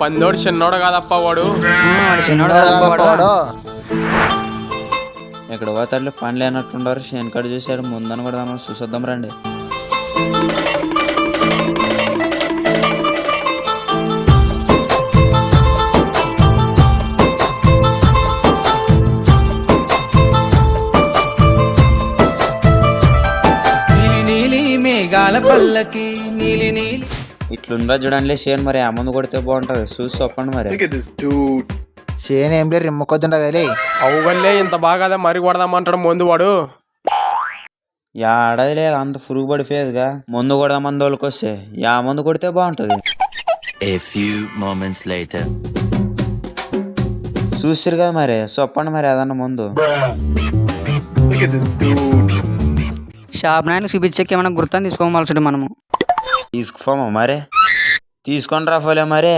పందోడు చిన్నోడు కాదప్ప వాడు చిన్నోడు కదప్ప వాడు. వాడు. ఇక్కడ పోతారు పని లేనట్టుండారు శనికాడు చూశారు ముందని కూడా మనం చూసొద్దాం రండి నీలి నీలి మేఘాల పల్లకి నీలి నీలి ఇట్లుండ్రా చూడండి షేన్ మరి ఆ ముందు కొడితే బాగుంటది. చూసి చెప్పండి మరి. చేను ఏం లేదు రిమ్మ కొద్దుండ కలి అవుగల్లే ఇంత బాగా మరి కొడదామంటాడు ముందు వాడు. యా ఆడదిలే అంత పురుగు పడిపోయేదిగా ముందు కూడా మంది వస్తే యా ముందు కొడితే బాగుంటది. A few moments later. చూసిరు కదా మరి చెప్పండి మరి ఏదన్నా ముందు. షాప్ నాయన చూపించాక ఏమైనా గుర్తని తీసుకోవాల్సి మనము. తీసుకోమా మరి? తీసుకొని రా ఫోలే మరి.